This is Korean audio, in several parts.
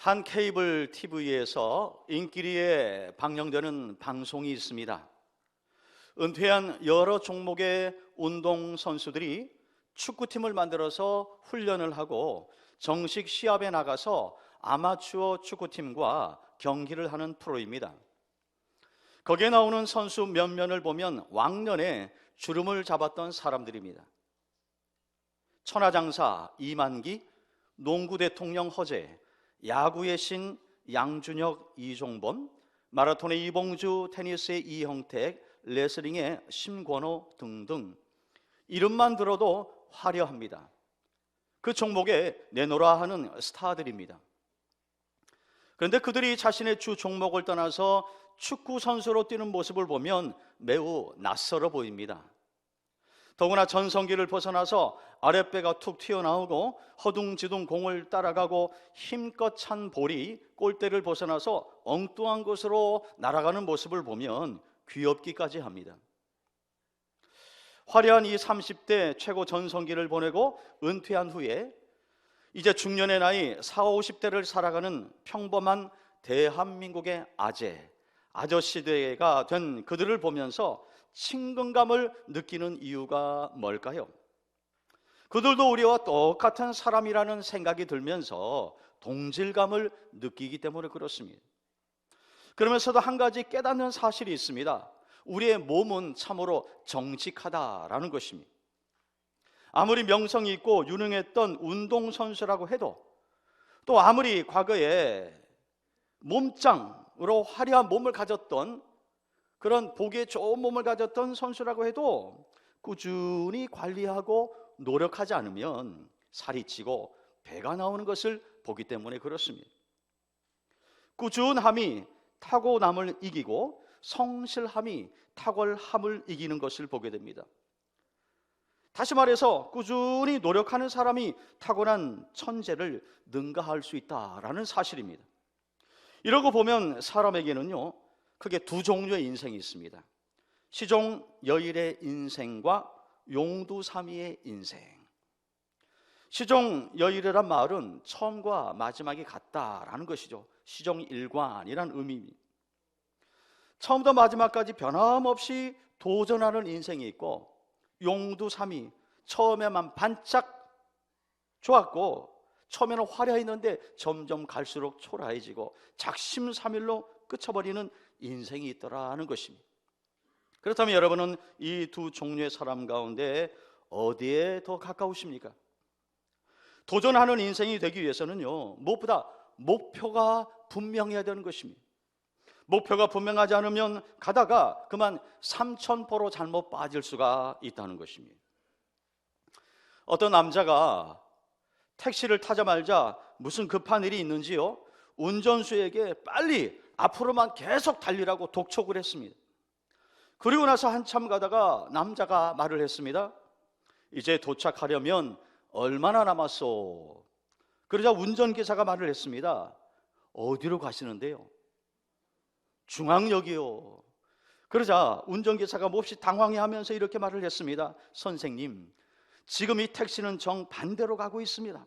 한 케이블 TV에서 인기리에 방영되는 방송이 있습니다. 은퇴한 여러 종목의 운동 선수들이 축구팀을 만들어서 훈련을 하고 정식 시합에 나가서 아마추어 축구팀과 경기를 하는 프로입니다. 거기에 나오는 선수 몇몇을 보면 왕년에 주름을 잡았던 사람들입니다. 천하장사 이만기, 농구 대통령 허재, 야구의 신 양준혁 이종범, 마라톤의 이봉주, 테니스의 이형택, 레슬링의 심권호 등등 이름만 들어도 화려합니다. 그 종목에 내놓으라 하는 스타들입니다. 그런데 그들이 자신의 주 종목을 떠나서 축구 선수로 뛰는 모습을 보면 매우 낯설어 보입니다. 더구나 전성기를 벗어나서 아랫배가 툭 튀어나오고 허둥지둥 공을 따라가고 힘껏 찬 볼이 골대를 벗어나서 엉뚱한 곳으로 날아가는 모습을 보면 귀엽기까지 합니다. 화려한 이 30대 최고 전성기를 보내고 은퇴한 후에 이제 중년의 나이 4, 50대를 살아가는 평범한 대한민국의 아재, 아저씨대가 된 그들을 보면서 친근감을 느끼는 이유가 뭘까요? 그들도 우리와 똑같은 사람이라는 생각이 들면서 동질감을 느끼기 때문에 그렇습니다. 그러면서도 한 가지 깨닫는 사실이 있습니다. 우리의 몸은 참으로 정직하다라는 것입니다. 아무리 명성이 있고 유능했던 운동선수라고 해도 또 아무리 과거에 몸짱으로 화려한 몸을 가졌던 그런 보기에 좋은 몸을 가졌던 선수라고 해도 꾸준히 관리하고 노력하지 않으면 살이 찌고 배가 나오는 것을 보기 때문에 그렇습니다. 꾸준함이 타고남을 이기고 성실함이 탁월함을 이기는 것을 보게 됩니다. 다시 말해서 꾸준히 노력하는 사람이 타고난 천재를 능가할 수 있다라는 사실입니다. 이러고 보면 사람에게는요, 크게 두 종류의 인생이 있습니다. 시종 여일의 인생과 용두삼이의 인생. 시종 여일이란 말은 처음과 마지막이 같다라는 것이죠. 시종 일관이란 의미입니다. 처음부터 마지막까지 변함없이 도전하는 인생이 있고 용두삼이 처음에만 반짝 좋았고 처음에는 화려했는데 점점 갈수록 초라해지고 작심삼일로 끝쳐버리는 인생이 있더라는 것입니다. 그렇다면 여러분은 이 두 종류의 사람 가운데 어디에 더 가까우십니까? 도전하는 인생이 되기 위해서는요, 무엇보다 목표가 분명해야 되는 것입니다. 목표가 분명하지 않으면 가다가 그만 삼천포로 잘못 빠질 수가 있다는 것입니다. 어떤 남자가 택시를 타자말자 무슨 급한 일이 있는지요? 운전수에게 빨리 앞으로만 계속 달리라고 독촉을 했습니다. 그리고 나서 한참 가다가 남자가 말을 했습니다. 이제 도착하려면 얼마나 남았소? 그러자 운전기사가 말을 했습니다. 어디로 가시는데요? 중앙역이요. 그러자 운전기사가 몹시 당황해 하면서 이렇게 말을 했습니다. 선생님, 지금 이 택시는 정반대로 가고 있습니다.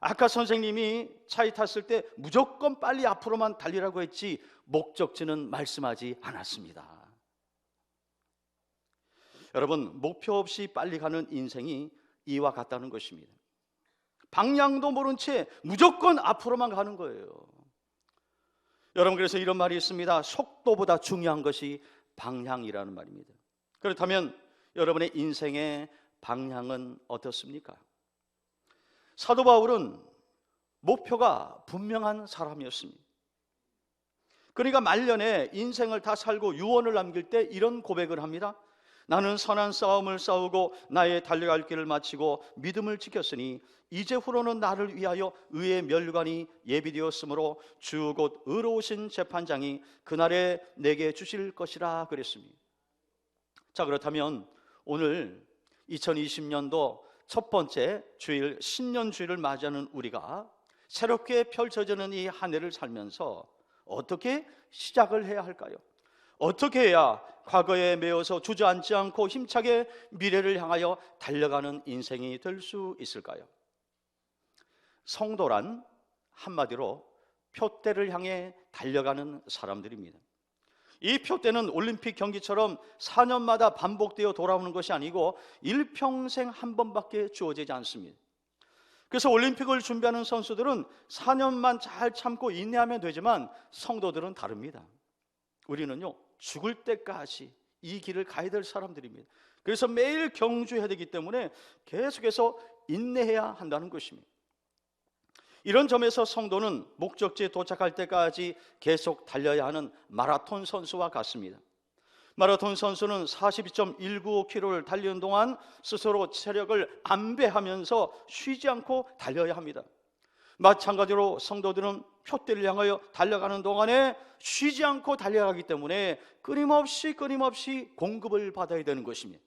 아까 선생님이 차에 탔을 때 무조건 빨리 앞으로만 달리라고 했지 목적지는 말씀하지 않았습니다. 여러분, 목표 없이 빨리 가는 인생이 이와 같다는 것입니다. 방향도 모른 채 무조건 앞으로만 가는 거예요. 여러분, 그래서 이런 말이 있습니다. 속도보다 중요한 것이 방향이라는 말입니다. 그렇다면 여러분의 인생의 방향은 어떻습니까? 사도 바울은 목표가 분명한 사람이었습니다. 그러니까 말년에 인생을 다 살고 유언을 남길 때 이런 고백을 합니다. 나는 선한 싸움을 싸우고 나의 달려갈 길을 마치고 믿음을 지켰으니 이제 후로는 나를 위하여 의의 멸관이 예비되었으므로 주 곧 의로우신 재판장이 그날에 내게 주실 것이라 그랬습니다. 자 그렇다면 오늘 2020년도 첫 번째 주일 신년 주일을 맞이하는 우리가 새롭게 펼쳐지는 이 한 해를 살면서 어떻게 시작을 해야 할까요? 어떻게 해야 과거에 매여서 주저앉지 않고 힘차게 미래를 향하여 달려가는 인생이 될 수 있을까요? 성도란 한마디로 표대를 향해 달려가는 사람들입니다. 이 표대는 올림픽 경기처럼 4년마다 반복되어 돌아오는 것이 아니고 일평생 한 번밖에 주어지지 않습니다. 그래서 올림픽을 준비하는 선수들은 4년만 잘 참고 인내하면 되지만 성도들은 다릅니다. 우리는요, 죽을 때까지 이 길을 가야 될 사람들입니다. 그래서 매일 경주해야 되기 때문에 계속해서 인내해야 한다는 것입니다. 이런 점에서 성도는 목적지에 도착할 때까지 계속 달려야 하는 마라톤 선수와 같습니다. 마라톤 선수는 42.195km를 달리는 동안 스스로 체력을 안배하면서 쉬지 않고 달려야 합니다. 마찬가지로 성도들은 표대를 향하여 달려가는 동안에 쉬지 않고 달려가기 때문에 끊임없이 끊임없이 공급을 받아야 되는 것입니다.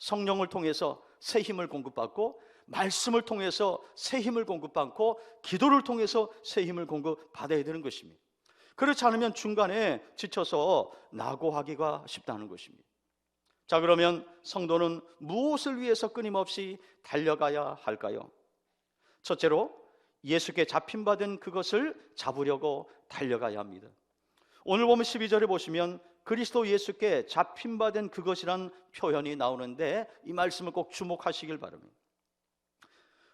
성령을 통해서 새 힘을 공급받고 말씀을 통해서 새 힘을 공급받고 기도를 통해서 새 힘을 공급받아야 되는 것입니다. 그렇지 않으면 중간에 지쳐서 낙오하기가 쉽다는 것입니다. 자, 그러면 성도는 무엇을 위해서 끊임없이 달려가야 할까요? 첫째로 예수께 잡힌 받은 그것을 잡으려고 달려가야 합니다. 오늘 보면 12절에 보시면 그리스도 예수께 잡힌 받은 그것이란 표현이 나오는데 이 말씀을 꼭 주목하시길 바랍니다.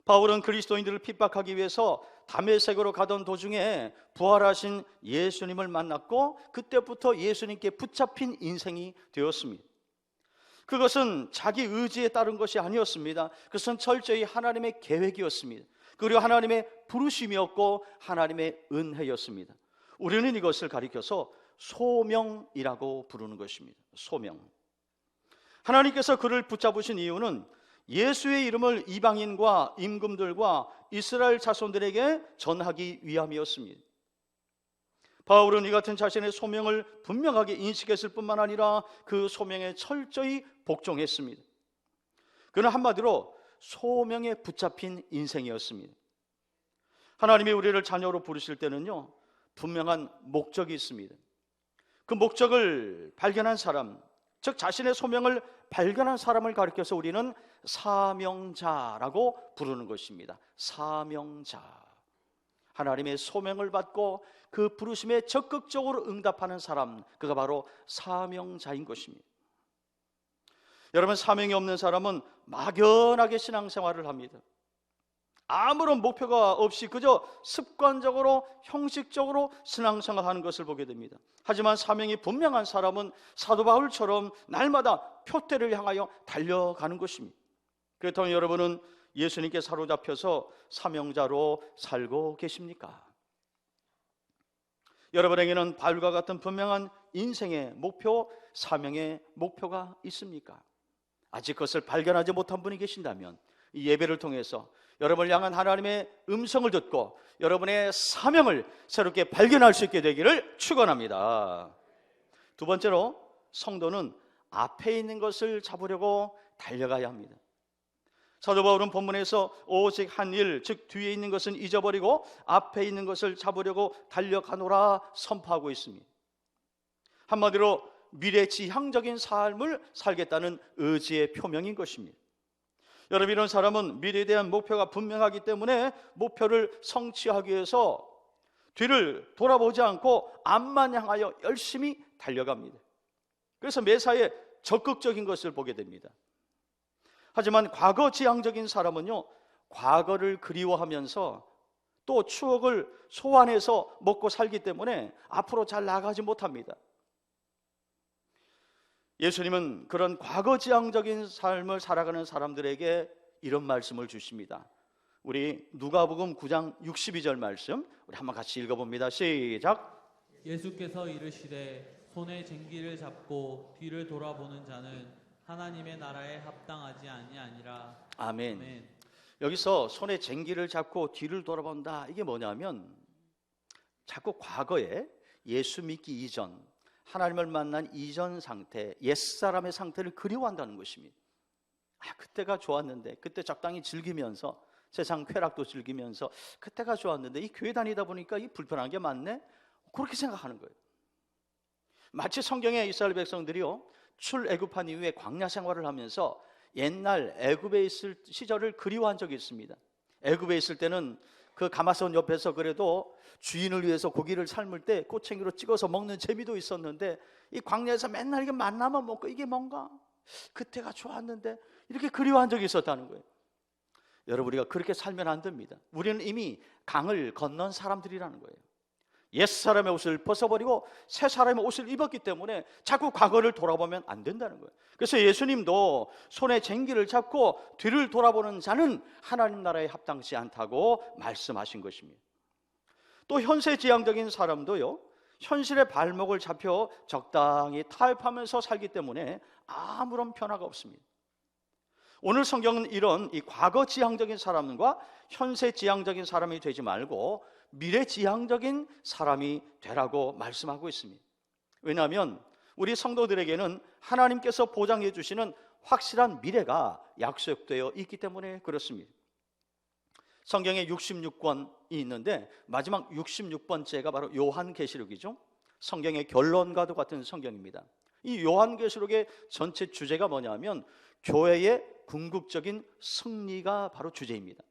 바울은 그리스도인들을 핍박하기 위해서 담에색으로 가던 도중에 부활하신 예수님을 만났고 그때부터 예수님께 붙잡힌 인생이 되었습니다. 그것은 자기 의지에 따른 것이 아니었습니다. 그것은 철저히 하나님의 계획이었습니다. 그리고 하나님의 부르심이었고 하나님의 은혜였습니다. 우리는 이것을 가리켜서 소명이라고 부르는 것입니다. 소명. 하나님께서 그를 붙잡으신 이유는 예수의 이름을 이방인과 임금들과 이스라엘 자손들에게 전하기 위함이었습니다. 바울은 이 같은 자신의 소명을 분명하게 인식했을 뿐만 아니라 그 소명에 철저히 복종했습니다. 그는 한마디로 소명에 붙잡힌 인생이었습니다. 하나님이 우리를 자녀로 부르실 때는요, 분명한 목적이 있습니다. 그 목적을 발견한 사람, 즉 자신의 소명을 발견한 사람을 가리켜서 우리는 사명자라고 부르는 것입니다. 사명자. 하나님의 소명을 받고 그 부르심에 적극적으로 응답하는 사람, 그가 바로 사명자인 것입니다. 여러분, 사명이 없는 사람은 막연하게 신앙생활을 합니다. 아무런 목표가 없이 그저 습관적으로 형식적으로 신앙생활하는 것을 보게 됩니다. 하지만 사명이 분명한 사람은 사도 바울처럼 날마다 표대를 향하여 달려가는 것입니다. 그렇다면 여러분은 예수님께 사로잡혀서 사명자로 살고 계십니까? 여러분에게는 바울과 같은 분명한 인생의 목표, 사명의 목표가 있습니까? 아직 그것을 발견하지 못한 분이 계신다면 이 예배를 통해서 여러분을 향한 하나님의 음성을 듣고 여러분의 사명을 새롭게 발견할 수 있게 되기를 축원합니다. 두 번째로 성도는 앞에 있는 것을 잡으려고 달려가야 합니다. 사도 바울은 본문에서 오직 한 일, 즉 뒤에 있는 것은 잊어버리고 앞에 있는 것을 잡으려고 달려가노라 선포하고 있습니다. 한마디로 미래 지향적인 삶을 살겠다는 의지의 표명인 것입니다. 여러분 이런 사람은 미래에 대한 목표가 분명하기 때문에 목표를 성취하기 위해서 뒤를 돌아보지 않고 앞만 향하여 열심히 달려갑니다. 그래서 매사에 적극적인 것을 보게 됩니다. 하지만 과거 지향적인 사람은요, 과거를 그리워하면서 또 추억을 소환해서 먹고 살기 때문에 앞으로 잘 나가지 못합니다. 예수님은 그런 과거 지향적인 삶을 살아가는 사람들에게 이런 말씀을 주십니다. 우리 누가복음 9장 62절 말씀 우리 한번 같이 읽어 봅니다. 시작. 예수께서 이르시되 손에 쟁기를 잡고 뒤를 돌아보는 자는 하나님의 나라에 합당하지 아니하니라. 아멘. 아멘. 여기서 손에 쟁기를 잡고 뒤를 돌아본다. 이게 뭐냐면 자꾸 과거에 예수 믿기 이전 하나님을 만난 이전 상태, 옛사람의 상태를 그리워한다는 것입니다. 아, 그때가 좋았는데, 그때 적당히 즐기면서 세상 쾌락도 즐기면서 그때가 좋았는데 이 교회 다니다 보니까 이 불편한 게 많네. 그렇게 생각하는 거예요. 마치 성경의 이스라엘 백성들이요 출애굽한 이후에 광야 생활을 하면서 옛날 애굽에 있을 시절을 그리워한 적이 있습니다. 애굽에 있을 때는 그 가마솥 옆에서 그래도 주인을 위해서 고기를 삶을 때 꼬챙이로 찍어서 먹는 재미도 있었는데 이 광야에서 맨날 이게 만나만 먹고 이게 뭔가 그때가 좋았는데 이렇게 그리워한 적이 있었다는 거예요. 여러분 우리가 그렇게 살면 안 됩니다. 우리는 이미 강을 건넌 사람들이라는 거예요. 옛 사람의 옷을 벗어버리고 새 사람의 옷을 입었기 때문에 자꾸 과거를 돌아보면 안 된다는 거예요. 그래서 예수님도 손에 쟁기를 잡고 뒤를 돌아보는 자는 하나님 나라에 합당치 않다고 말씀하신 것입니다. 또 현세지향적인 사람도요. 현실의 발목을 잡혀 적당히 타협하면서 살기 때문에 아무런 변화가 없습니다. 오늘 성경은 이런 이 과거 지향적인 사람과 현세 지향적인 사람이 되지 말고 미래 지향적인 사람이 되라고 말씀하고 있습니다. 왜냐하면 우리 성도들에게는 하나님께서 보장해 주시는 확실한 미래가 약속되어 있기 때문에 그렇습니다. 성경에 66권이 있는데 마지막 66번째가 바로 요한계시록이죠. 성경의 결론과도 같은 성경입니다. 이 요한계시록의 전체 주제가 뭐냐면 교회의 궁극적인 승리가 바로 주제입니다.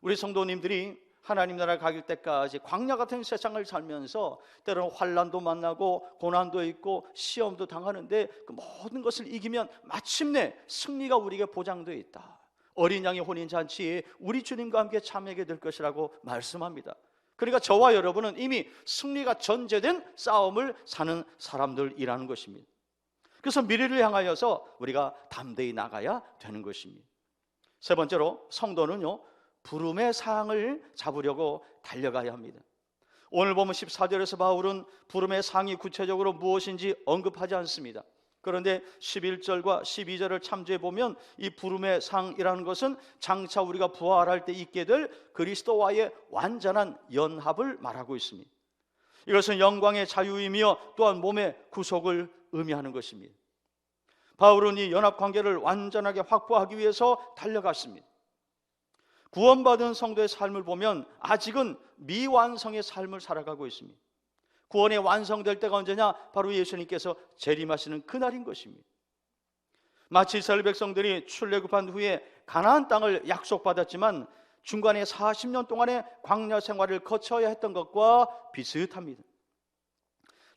우리 성도님들이 하나님 나라 가길 때까지 광야 같은 세상을 살면서 때로는 환란도 만나고 고난도 있고 시험도 당하는데 그 모든 것을 이기면 마침내 승리가 우리에게 보장되어 있다. 어린 양의 혼인 잔치에 우리 주님과 함께 참여하게 될 것이라고 말씀합니다. 그러니까 저와 여러분은 이미 승리가 전제된 싸움을 사는 사람들이라는 것입니다. 그래서 미래를 향하여서 우리가 담대히 나가야 되는 것입니다. 세 번째로 성도는요, 부름의 상을 잡으려고 달려가야 합니다. 오늘 보면 14절에서 바울은 부름의 상이 구체적으로 무엇인지 언급하지 않습니다. 그런데 11절과 12절을 참조해 보면 이 부름의 상이라는 것은 장차 우리가 부활할 때 있게 될 그리스도와의 완전한 연합을 말하고 있습니다. 이것은 영광의 자유이며 또한 몸의 구속을 의미하는 것입니다. 바울은 이 연합 관계를 완전하게 확보하기 위해서 달려갔습니다. 구원받은 성도의 삶을 보면 아직은 미완성의 삶을 살아가고 있습니다. 구원이 완성될 때가 언제냐? 바로 예수님께서 재림하시는 그날인 것입니다. 마치 이스라엘 백성들이 출애굽한 후에 가나안 땅을 약속받았지만 중간에 40년 동안의 광야 생활을 거쳐야 했던 것과 비슷합니다.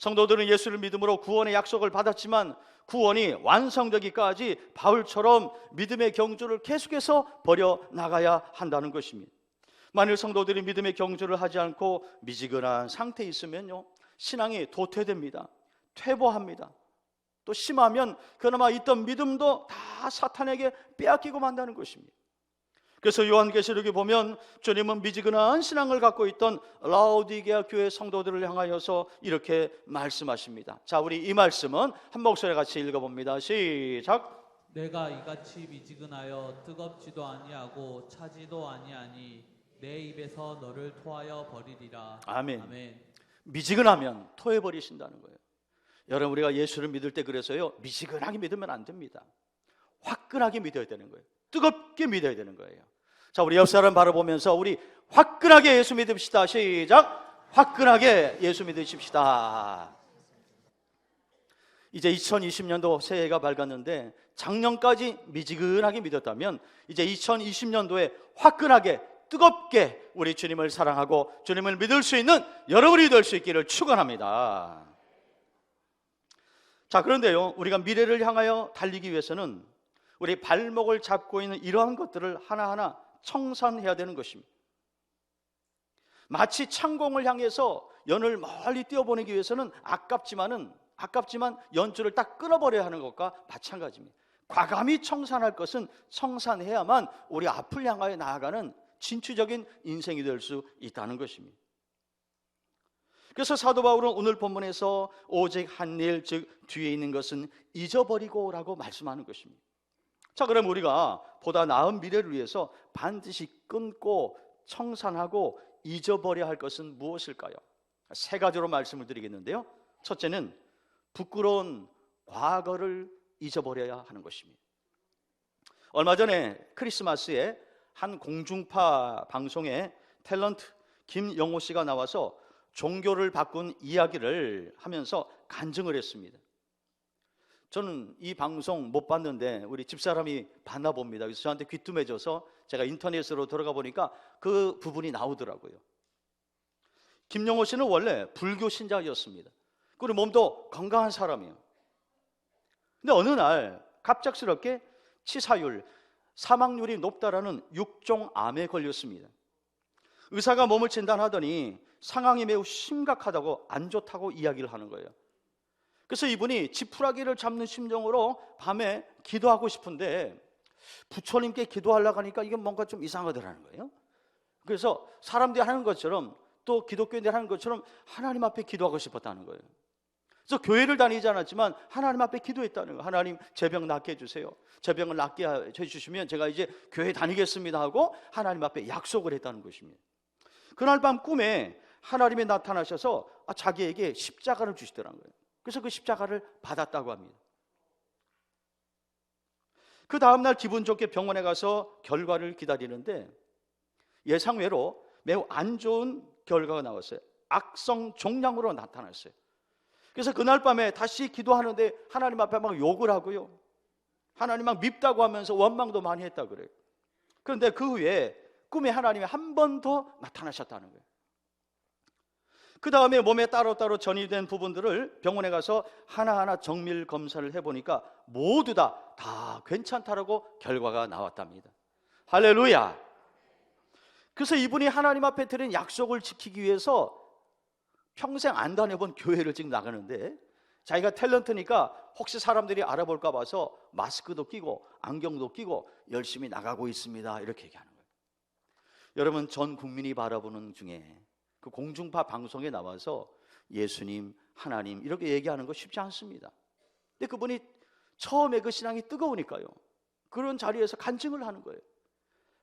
성도들은 예수를 믿음으로 구원의 약속을 받았지만 구원이 완성되기까지 바울처럼 믿음의 경주를 계속해서 벌여 나가야 한다는 것입니다. 만일 성도들이 믿음의 경주를 하지 않고 미지근한 상태에 있으면요. 신앙이 도태됩니다. 퇴보합니다. 또 심하면 그나마 있던 믿음도 다 사탄에게 빼앗기고 만다는 것입니다. 그래서 요한계시록에 보면 주님은 미지근한 신앙을 갖고 있던 라우디게아 교회 성도들을 향하여서 이렇게 말씀하십니다. 자, 우리 이 말씀은 한 목소리 같이 읽어봅니다. 시작. 내가 이같이 미지근하여 뜨겁지도 아니하고 차지도 아니하니 내 입에서 너를 토하여 버리리라. 아멘. 아멘. 미지근하면 토해 버리신다는 거예요. 여러분 우리가 예수를 믿을 때 그래서요 미지근하게 믿으면 안 됩니다. 화끈하게 믿어야 되는 거예요. 뜨겁게 믿어야 되는 거예요. 자 우리 옆 사람 바라보면서 우리 화끈하게 예수 믿읍시다. 시작. 화끈하게 예수 믿으십시다. 이제 2020년도 새해가 밝았는데 작년까지 미지근하게 믿었다면 이제 2020년도에 화끈하게 뜨겁게 우리 주님을 사랑하고 주님을 믿을 수 있는 여러분이 될 수 있기를 축원합니다. 자, 그런데요. 우리가 미래를 향하여 달리기 위해서는 우리 발목을 잡고 있는 이러한 것들을 하나하나 청산해야 되는 것입니다. 마치 창공을 향해서 연을 멀리 뛰어보내기 위해서는 아깝지만은 아깝지만 연줄을 딱 끊어버려야 하는 것과 마찬가지입니다. 과감히 청산할 것은 청산해야만 우리 앞을 향하여 나아가는 진취적인 인생이 될 수 있다는 것입니다. 그래서 사도 바울은 오늘 본문에서 오직 한 일, 즉 뒤에 있는 것은 잊어버리고라고 말씀하는 것입니다. 자, 그럼 우리가 보다 나은 미래를 위해서 반드시 끊고 청산하고 잊어버려야 할 것은 무엇일까요? 세 가지로 말씀을 드리겠는데요. 첫째는 부끄러운 과거를 잊어버려야 하는 것입니다. 얼마 전에 크리스마스에 한 공중파 방송에 탤런트 김영호 씨가 나와서 종교를 바꾼 이야기를 하면서 간증을 했습니다. 저는 이 방송 못 봤는데 우리 집사람이 봤나 봅니다. 그래서 저한테 귀뚱해져서 제가 인터넷으로 들어가 보니까 그 부분이 나오더라고요. 김용호 씨는 원래 불교 신자였습니다. 그리고 몸도 건강한 사람이에요. 근데 어느 날 갑작스럽게 치사율, 사망률이 높다라는 육종 암에 걸렸습니다. 의사가 몸을 진단하더니 상황이 매우 심각하다고 안 좋다고 이야기를 하는 거예요. 그래서 이분이 지푸라기를 잡는 심정으로 밤에 기도하고 싶은데 부처님께 기도하려고 하니까 이게 뭔가 좀 이상하더라는 거예요. 그래서 사람들이 하는 것처럼 또 기독교인들이 하는 것처럼 하나님 앞에 기도하고 싶었다는 거예요. 그래서 교회를 다니지 않았지만 하나님 앞에 기도했다는 거예요. 하나님 제 병 낫게 해주세요. 제 병을 낫게 해주시면 제가 이제 교회 다니겠습니다 하고 하나님 앞에 약속을 했다는 것입니다. 그날 밤 꿈에 하나님이 나타나셔서 아, 자기에게 십자가를 주시더라는 거예요. 그래서 그 십자가를 받았다고 합니다. 그 다음날 기분 좋게 병원에 가서 결과를 기다리는데 예상외로 매우 안 좋은 결과가 나왔어요. 악성 종양으로 나타났어요. 그래서 그날 밤에 다시 기도하는데 하나님 앞에 막 욕을 하고요. 하나님 막 밉다고 하면서 원망도 많이 했다 그래요. 그런데 그 후에 꿈에 하나님이 한 번 더 나타나셨다는 거예요. 그 다음에 몸에 따로따로 전이된 부분들을 병원에 가서 하나하나 정밀 검사를 해보니까 모두 다, 다 괜찮다라고 결과가 나왔답니다. 할렐루야! 그래서 이분이 하나님 앞에 드린 약속을 지키기 위해서 평생 안 다녀본 교회를 지금 나가는데 자기가 탤런트니까 혹시 사람들이 알아볼까 봐서 마스크도 끼고 안경도 끼고 열심히 나가고 있습니다. 이렇게 얘기하는 거예요. 여러분 전 국민이 바라보는 중에 그 공중파 방송에 나와서 예수님, 하나님 이렇게 얘기하는 거 쉽지 않습니다. 근데 그분이 처음에 그 신앙이 뜨거우니까요. 그런 자리에서 간증을 하는 거예요.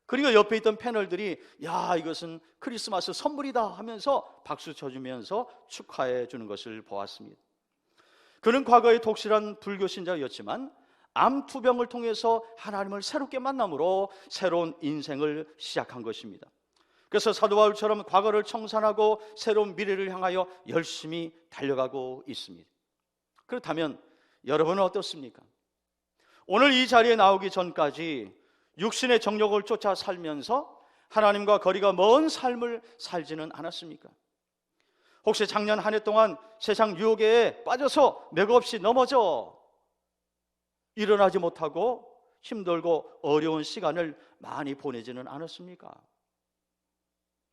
그리고 옆에 있던 패널들이 야 이것은 크리스마스 선물이다 하면서 박수 쳐주면서 축하해 주는 것을 보았습니다. 그는 과거에 독실한 불교 신자였지만 암 투병을 통해서 하나님을 새롭게 만남으로 새로운 인생을 시작한 것입니다. 그래서 사도 바울처럼 과거를 청산하고 새로운 미래를 향하여 열심히 달려가고 있습니다. 그렇다면 여러분은 어떻습니까? 오늘 이 자리에 나오기 전까지 육신의 정욕을 쫓아 살면서 하나님과 거리가 먼 삶을 살지는 않았습니까? 혹시 작년 한 해 동안 세상 유혹에 빠져서 맥 없이 넘어져 일어나지 못하고 힘들고 어려운 시간을 많이 보내지는 않았습니까?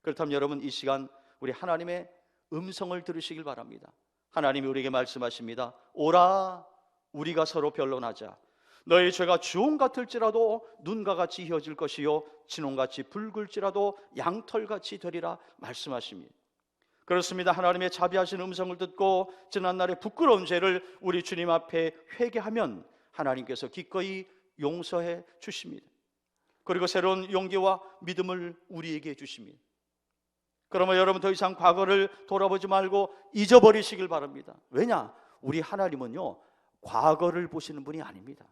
그렇다면 여러분 이 시간 우리 하나님의 음성을 들으시길 바랍니다. 하나님이 우리에게 말씀하십니다. 오라 우리가 서로 변론하자. 너희 죄가 주홍 같을지라도 눈과 같이 휘어질 것이요 진홍같이 붉을지라도 양털같이 되리라 말씀하십니다. 그렇습니다. 하나님의 자비하신 음성을 듣고 지난날의 부끄러운 죄를 우리 주님 앞에 회개하면 하나님께서 기꺼이 용서해 주십니다. 그리고 새로운 용기와 믿음을 우리에게 주십니다. 그러면 여러분 더 이상 과거를 돌아보지 말고 잊어버리시길 바랍니다. 왜냐? 우리 하나님은요, 과거를 보시는 분이 아닙니다.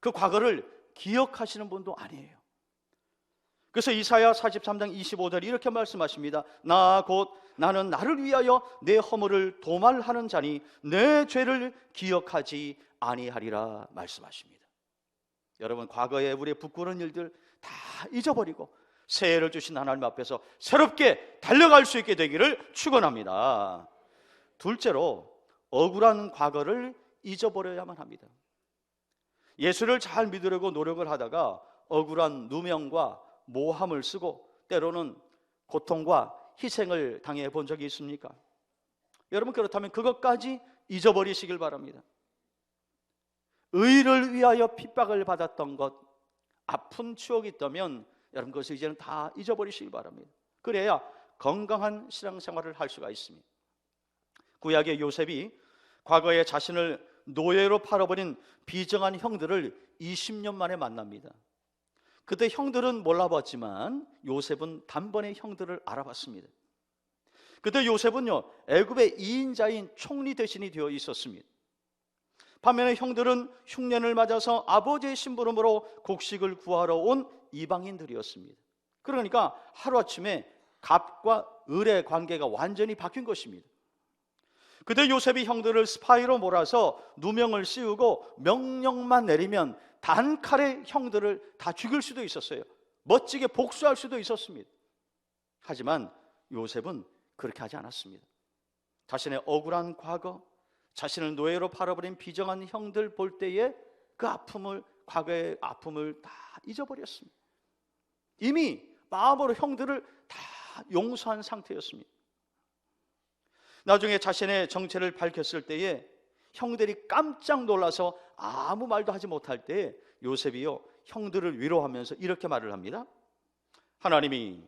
그 과거를 기억하시는 분도 아니에요. 그래서 이사야 43장 25절 이렇게 말씀하십니다. 나 곧 나는 나를 위하여 내 허물을 도말하는 자니 내 죄를 기억하지 아니하리라 말씀하십니다. 여러분 과거에 우리의 부끄러운 일들 다 잊어버리고 새해를 주신 하나님 앞에서 새롭게 달려갈 수 있게 되기를 축원합니다. 둘째로 억울한 과거를 잊어버려야만 합니다. 예수를 잘 믿으려고 노력을 하다가 억울한 누명과 모함을 쓰고 때로는 고통과 희생을 당해 본 적이 있습니까? 여러분 그렇다면 그것까지 잊어버리시길 바랍니다. 의를 위하여 핍박을 받았던 것, 아픈 추억이 있다면 여러분 그것을 이제는 다 잊어버리시길 바랍니다. 그래야 건강한 신앙생활을 할 수가 있습니다. 구약의 요셉이 과거에 자신을 노예로 팔아버린 비정한 형들을 20년 만에 만납니다. 그때 형들은 몰라봤지만 요셉은 단번에 형들을 알아봤습니다. 그때 요셉은요 애굽의 2인자인 총리 대신이 되어 있었습니다. 반면에 형들은 흉년을 맞아서 아버지의 심부름으로 곡식을 구하러 온 이방인들이었습니다. 그러니까 하루아침에 갑과 을의 관계가 완전히 바뀐 것입니다. 그때 요셉이 형들을 스파이로 몰아서 누명을 씌우고 명령만 내리면 단칼에 형들을 다 죽일 수도 있었어요. 멋지게 복수할 수도 있었습니다. 하지만 요셉은 그렇게 하지 않았습니다. 자신의 억울한 과거, 자신을 노예로 팔아버린 비정한 형들 볼 때에 그 아픔을 과거의 아픔을 다 잊어버렸습니다. 이미 마음으로 형들을 다 용서한 상태였습니다. 나중에 자신의 정체를 밝혔을 때에 형들이 깜짝 놀라서 아무 말도 하지 못할 때에 요셉이요 형들을 위로하면서 이렇게 말을 합니다. 하나님이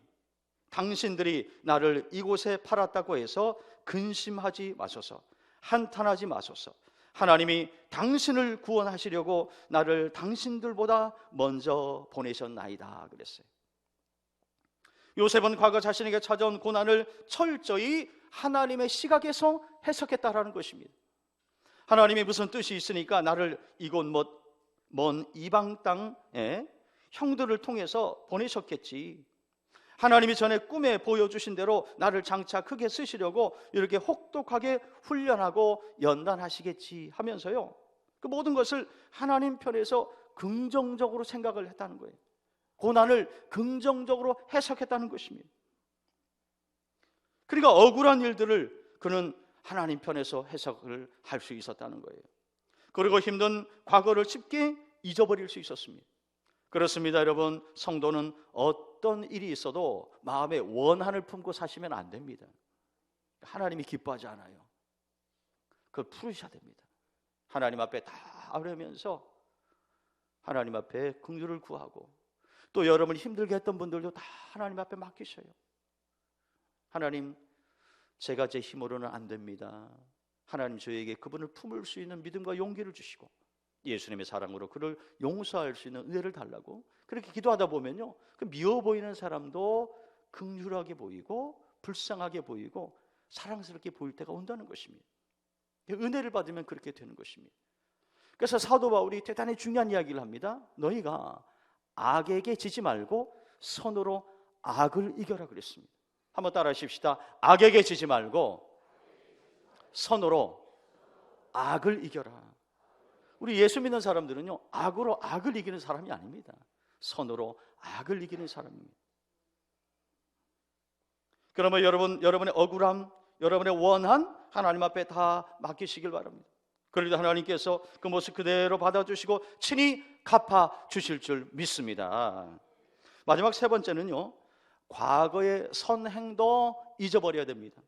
당신들이 나를 이곳에 팔았다고 해서 근심하지 마소서. 한탄하지 마소서. 하나님이 당신을 구원하시려고 나를 당신들보다 먼저 보내셨나이다 그랬어요. 요셉은 과거 자신에게 찾아온 고난을 철저히 하나님의 시각에서 해석했다라는 것입니다. 하나님이 무슨 뜻이 있으니까 나를 이곳 뭐, 먼 이방 땅에 형들을 통해서 보내셨겠지. 하나님이 전에 꿈에 보여주신 대로 나를 장차 크게 쓰시려고 이렇게 혹독하게 훈련하고 연단하시겠지 하면서요. 그 모든 것을 하나님 편에서 긍정적으로 생각을 했다는 거예요. 고난을 긍정적으로 해석했다는 것입니다. 그러니까 억울한 일들을 그는 하나님 편에서 해석을 할 수 있었다는 거예요. 그리고 힘든 과거를 쉽게 잊어버릴 수 있었습니다. 그렇습니다, 여러분. 성도는 어떤 일이 있어도 마음에 원한을 품고 사시면 안 됩니다. 하나님이 기뻐하지 않아요. 그걸 풀으셔야 됩니다. 하나님 앞에 다 아뢰면서 하나님 앞에 긍휼을 구하고 또 여러분이 힘들게 했던 분들도 다 하나님 앞에 맡기셔요. 하나님, 제가 제 힘으로는 안 됩니다. 하나님 저에게 그분을 품을 수 있는 믿음과 용기를 주시고 예수님의 사랑으로 그를 용서할 수 있는 은혜를 달라고 그렇게 기도하다 보면요. 그 미워 보이는 사람도 긍휼하게 보이고 불쌍하게 보이고 사랑스럽게 보일 때가 온다는 것입니다. 은혜를 받으면 그렇게 되는 것입니다. 그래서 사도 바울이 대단히 중요한 이야기를 합니다. 너희가 악에게 지지 말고 선으로 악을 이겨라 그랬습니다. 한번 따라 하십시다. 악에게 지지 말고 선으로 악을 이겨라. 우리 예수 믿는 사람들은요, 악으로 악을 이기는 사람이 아닙니다. 선으로 악을 이기는 사람입니다. 그러면 여러분, 여러분의 억울함, 여러분의 원한 하나님 앞에 다 맡기시길 바랍니다. 그래도 하나님께서 그 모습 그대로 받아주시고 친히 갚아 주실 줄 믿습니다. 마지막 세 번째는요, 과거의 선행도 잊어버려야 됩니다.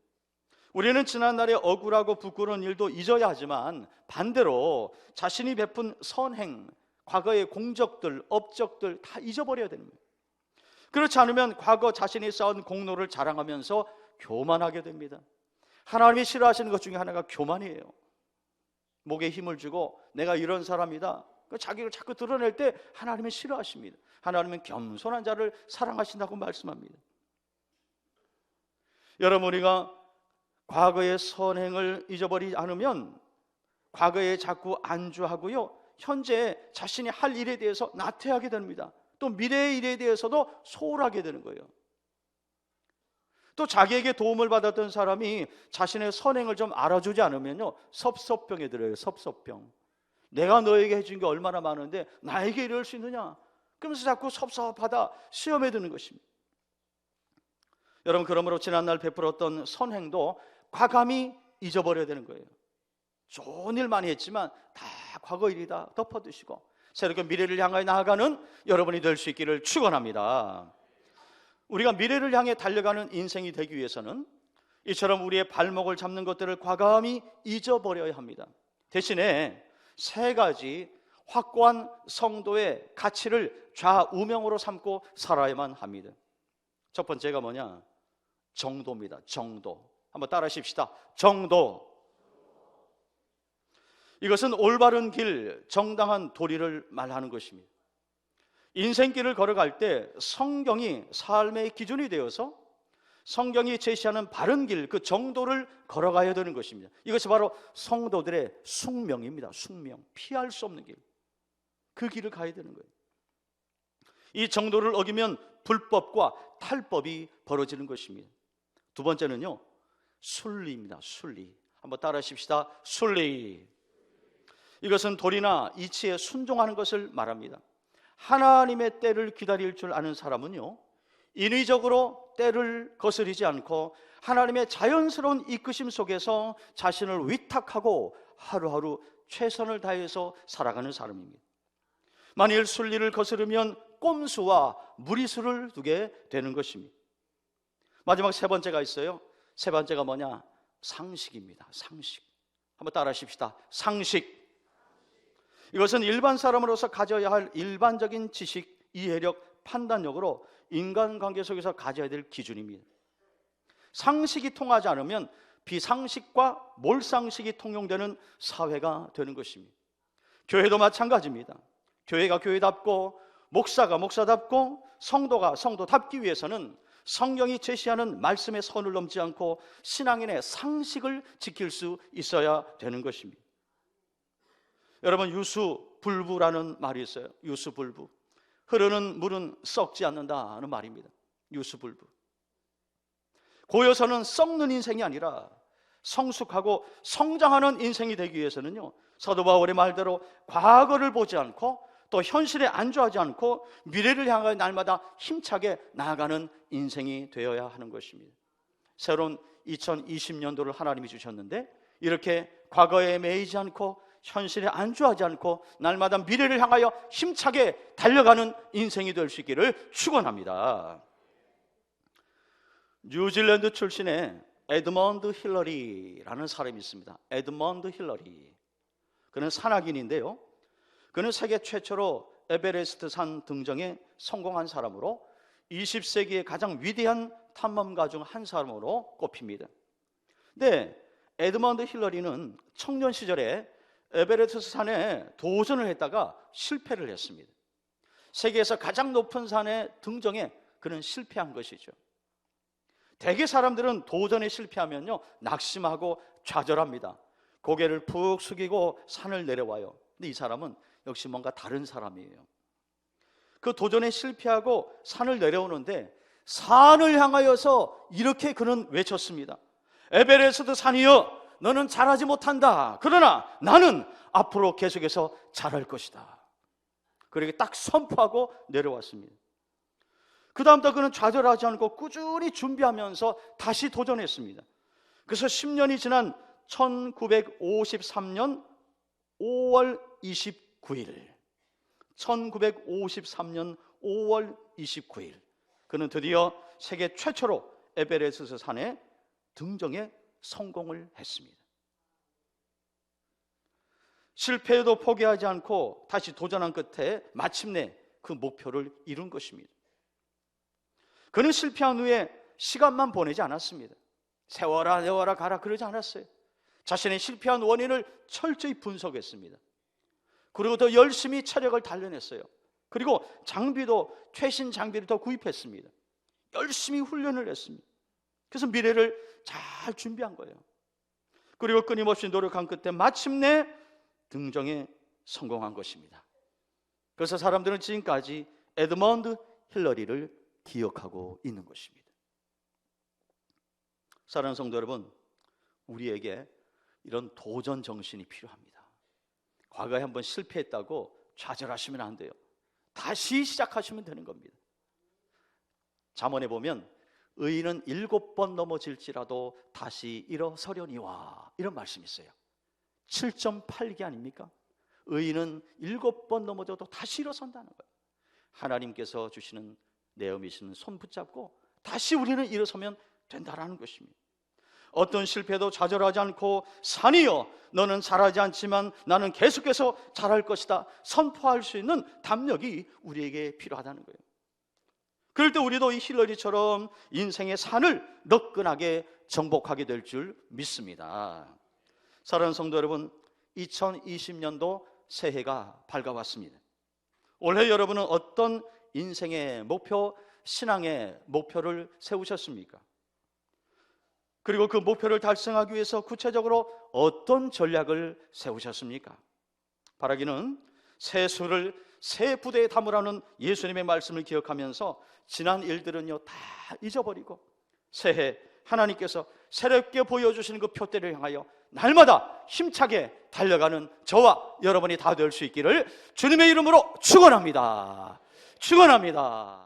우리는 지난날의 억울하고 부끄러운 일도 잊어야 하지만 반대로 자신이 베푼 선행, 과거의 공적들, 업적들 다 잊어버려야 거예요. 그렇지 않으면 과거 자신이 쌓은 공로를 자랑하면서 교만하게 됩니다. 하나님이 싫어하시는 것 중에 하나가 교만이에요. 목에 힘을 주고 내가 이런 사람이다. 그 자기를 자꾸 드러낼 때 하나님은 싫어하십니다. 하나님은 겸손한 자를 사랑하신다고 말씀합니다. 여러분 우리가 과거의 선행을 잊어버리지 않으면 과거에 자꾸 안주하고요. 현재 자신이 할 일에 대해서 나태하게 됩니다. 또 미래의 일에 대해서도 소홀하게 되는 거예요. 또 자기에게 도움을 받았던 사람이 자신의 선행을 좀 알아주지 않으면요. 섭섭병에 들어요. 섭섭병. 내가 너에게 해준 게 얼마나 많은데 나에게 이럴 수 있느냐? 그러면서 자꾸 섭섭하다 시험에 드는 것입니다. 여러분 그러므로 지난날 베풀었던 선행도 과감히 잊어버려야 되는 거예요. 좋은 일 많이 했지만 다 과거 일이다 덮어두시고 새롭게 미래를 향하여 나아가는 여러분이 될 수 있기를 축원합니다. 우리가 미래를 향해 달려가는 인생이 되기 위해서는 이처럼 우리의 발목을 잡는 것들을 과감히 잊어버려야 합니다. 대신에 세 가지 확고한 성도의 가치를 좌우명으로 삼고 살아야만 합니다. 첫 번째가 뭐냐? 정도입니다. 정도. 한번 따라 하십시다. 정도. 이것은 올바른 길, 정당한 도리를 말하는 것입니다. 인생길을 걸어갈 때 성경이 삶의 기준이 되어서 성경이 제시하는 바른 길, 그 정도를 걸어가야 되는 것입니다. 이것이 바로 성도들의 숙명입니다. 숙명. 피할 수 없는 길. 그 길을 가야 되는 거예요. 이 정도를 어기면 불법과 탈법이 벌어지는 것입니다. 두 번째는요, 순리입니다. 순리. 한번 따라 하십시다. 순리. 이것은 도리나 이치에 순종하는 것을 말합니다. 하나님의 때를 기다릴 줄 아는 사람은요, 인위적으로 때를 거스리지 않고 하나님의 자연스러운 이끄심 속에서 자신을 위탁하고 하루하루 최선을 다해서 살아가는 사람입니다. 만일 순리를 거스르면 꼼수와 무리수를 두게 되는 것입니다. 마지막 세 번째가 있어요. 세 번째가 뭐냐? 상식입니다. 상식. 한번 따라 하십시다. 상식. 이것은 일반 사람으로서 가져야 할 일반적인 지식, 이해력, 판단력으로 인간관계 속에서 가져야 될 기준입니다. 상식이 통하지 않으면 비상식과 몰상식이 통용되는 사회가 되는 것입니다. 교회도 마찬가지입니다. 교회가 교회답고 목사가 목사답고 성도가 성도답기 위해서는 성경이 제시하는 말씀의 선을 넘지 않고 신앙인의 상식을 지킬 수 있어야 되는 것입니다. 여러분 유수불부라는 말이 있어요. 유수불부. 흐르는 물은 썩지 않는다는 말입니다. 유수불부. 고여서는 썩는 인생이 아니라 성숙하고 성장하는 인생이 되기 위해서는요. 사도 바울의 말대로 과거를 보지 않고 또 현실에 안주하지 않고 미래를 향하여 날마다 힘차게 나아가는 인생이 되어야 하는 것입니다. 새로운 2020년도를 하나님이 주셨는데 이렇게 과거에 매이지 않고 현실에 안주하지 않고 날마다 미래를 향하여 힘차게 달려가는 인생이 될 수 있기를 축원합니다. 뉴질랜드 출신의 에드먼드 힐러리라는 사람이 있습니다. 에드먼드 힐러리. 그는 산악인인데요. 그는 세계 최초로 에베레스트 산 등정에 성공한 사람으로 20세기의 가장 위대한 탐험가 중 한 사람으로 꼽힙니다. 근데 에드먼드 힐러리는 청년 시절에 에베레스트 산에 도전을 했다가 실패를 했습니다. 세계에서 가장 높은 산의 등정에 그는 실패한 것이죠. 대개 사람들은 도전에 실패하면요 낙심하고 좌절합니다. 고개를 푹 숙이고 산을 내려와요. 근데 이 사람은 역시 뭔가 다른 사람이에요. 그 도전에 실패하고 산을 내려오는데 산을 향하여서 이렇게 그는 외쳤습니다. 에베레스트 산이여, 너는 잘하지 못한다. 그러나 나는 앞으로 계속해서 잘할 것이다. 그렇게 딱 선포하고 내려왔습니다. 그 다음부터 그는 좌절하지 않고 꾸준히 준비하면서 다시 도전했습니다. 그래서 10년이 지난 1953년 5월 29일, 1953년 5월 29일, 그는 드디어 세계 최초로 에베레스트 산에 등정에 성공을 했습니다. 실패에도 포기하지 않고 다시 도전한 끝에 마침내 그 목표를 이룬 것입니다. 그는 실패한 후에 시간만 보내지 않았습니다. 세워라, 세워라, 가라 그러지 않았어요. 자신의 실패한 원인을 철저히 분석했습니다. 그리고 더 열심히 체력을 단련했어요. 그리고 장비도 최신 장비를 더 구입했습니다. 열심히 훈련을 했습니다. 그래서 미래를 잘 준비한 거예요. 그리고 끊임없이 노력한 끝에 마침내 등정에 성공한 것입니다. 그래서 사람들은 지금까지 에드먼드 힐러리를 기억하고 있는 것입니다. 사랑하는 성도 여러분, 우리에게 이런 도전 정신이 필요합니다. 과거에 한번 실패했다고 좌절하시면 안 돼요. 다시 시작하시면 되는 겁니다. 잠언에 보면 의인은 일곱 번 넘어질지라도 다시 일어서려니와 이런 말씀이 있어요. 7.8기 아닙니까? 의인은 일곱 번 넘어져도 다시 일어선다는 거예요. 하나님께서 주시는 내엄이시는 손 붙잡고 다시 우리는 일어서면 된다라는 것입니다. 어떤 실패도 좌절하지 않고 산이여 너는 잘하지 않지만 나는 계속해서 잘할 것이다 선포할 수 있는 담력이 우리에게 필요하다는 거예요. 그럴 때 우리도 이 힐러리처럼 인생의 산을 너끈하게 정복하게 될 줄 믿습니다. 사랑하는 성도 여러분, 2020년도 새해가 밝아왔습니다. 올해 여러분은 어떤 인생의 목표, 신앙의 목표를 세우셨습니까? 그리고 그 목표를 달성하기 위해서 구체적으로 어떤 전략을 세우셨습니까? 바라기는 새 수를 새 부대에 담으라는 예수님의 말씀을 기억하면서 지난 일들은요 다 잊어버리고 새해 하나님께서 새롭게 보여주시는 그 표대를 향하여 날마다 힘차게 달려가는 저와 여러분이 다 될 수 있기를 주님의 이름으로 축원합니다. 축원합니다.